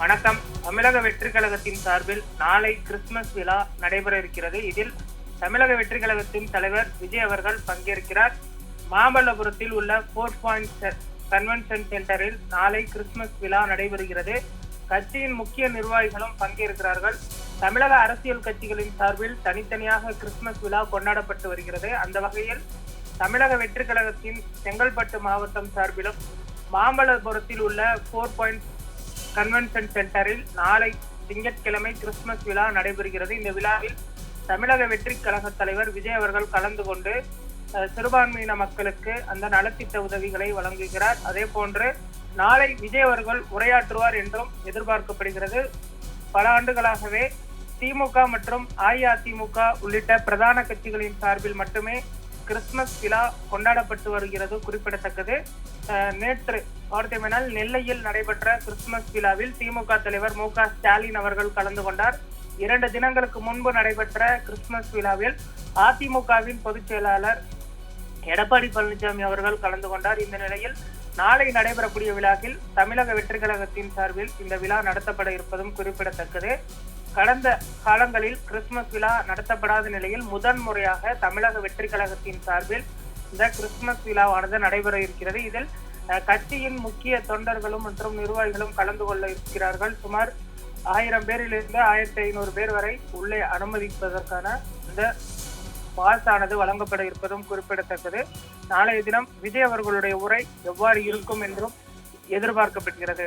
வணக்கம். தமிழக வெற்றி கழகத்தின் சார்பில் நாளை கிறிஸ்துமஸ் விழா நடைபெற இருக்கிறது. இதில் தமிழக வெற்றி கழகத்தின் தலைவர் விஜய் அவர்கள் பங்கேற்கிறார். மாமல்லபுரத்தில் உள்ள போர்ட் பாயிண்ட் கன்வென்ஷன் சென்டரில் நாளை கிறிஸ்துமஸ் விழா நடைபெறுகிறது. கட்சியின் முக்கிய நிர்வாகிகளும் பங்கேற்கிறார்கள். தமிழக அரசியல் கட்சிகளின் சார்பில் தனித்தனியாக கிறிஸ்துமஸ் விழா கொண்டாடப்பட்டு வருகிறது. அந்த வகையில் தமிழக வெற்றி கழகத்தின் செங்கல்பட்டு மாவட்டம் சார்பிலும் மாமல்லபுரத்தில் உள்ள போர் பாயிண்ட் கன்வென்ஷன் சென்டரில் நாளை திங்கட்கிழமை கிறிஸ்துமஸ் விழா நடைபெறுகிறது. இந்த விழாவில் தமிழக வெற்றி கழக தலைவர் விஜய் அவர்கள் கலந்து கொண்டு சிறுபான்மையின மக்களுக்கு அந்த நலத்திட்ட உதவிகளை வழங்குகிறார். அதே போன்று நாளை விஜய் அவர்கள் உரையாற்றுவார் என்றும் எதிர்பார்க்கப்படுகிறது. பல ஆண்டுகளாகவே திமுக மற்றும் அஇஅதிமுக உள்ளிட்ட பிரதான கட்சிகளின் சார்பில் மட்டுமே கிறிஸ்துமஸ் விழா கொண்டாடப்பட்டு வருகிறது குறிப்பிடத்தக்கது. நேற்று பார்த்தோமெனால் நெல்லையில் நடைபெற்ற கிறிஸ்துமஸ் விழாவில் திமுக தலைவர் மு க ஸ்டாலின் அவர்கள் கலந்து கொண்டார். இரண்டு தினங்களுக்கு முன்பு நடைபெற்ற கிறிஸ்துமஸ் விழாவில் அதிமுகவின் பொதுச் செயலாளர் எடப்பாடி பழனிசாமி அவர்கள் கலந்து கொண்டார். இந்த நிலையில் நாளை நடைபெறக்கூடிய விழாவில் தமிழக வெற்றி கழகத்தின் சார்பில் இந்த விழா நடத்தப்பட இருப்பதும் குறிப்பிடத்தக்கது. கடந்த காலங்களில் கிறிஸ்துமஸ் விழா நடத்தப்படாத நிலையில் முதன் முறையாக தமிழக வெற்றி கழகத்தின் சார்பில் இந்த கிறிஸ்துமஸ் விழாவானது நடைபெற இருக்கிறது. இதில் கட்சியின் முக்கிய தொண்டர்களும் மற்றும் நிர்வாகிகளும் கலந்து கொள்ள இருக்கிறார்கள். சுமார் ஆயிரம் பேரிலிருந்து ஆயிரத்தி ஐநூறு பேர் வரை உள்ளே அனுமதிப்பதற்கான இந்த பாஸ் ஆனது வழங்கப்பட இருப்பதும் குறிப்பிடத்தக்கது. நாளைய தினம் விஜய் அவர்களுடைய உரை எவ்வாறு இருக்கும் என்றும் எதிர்பார்க்கப்படுகிறது.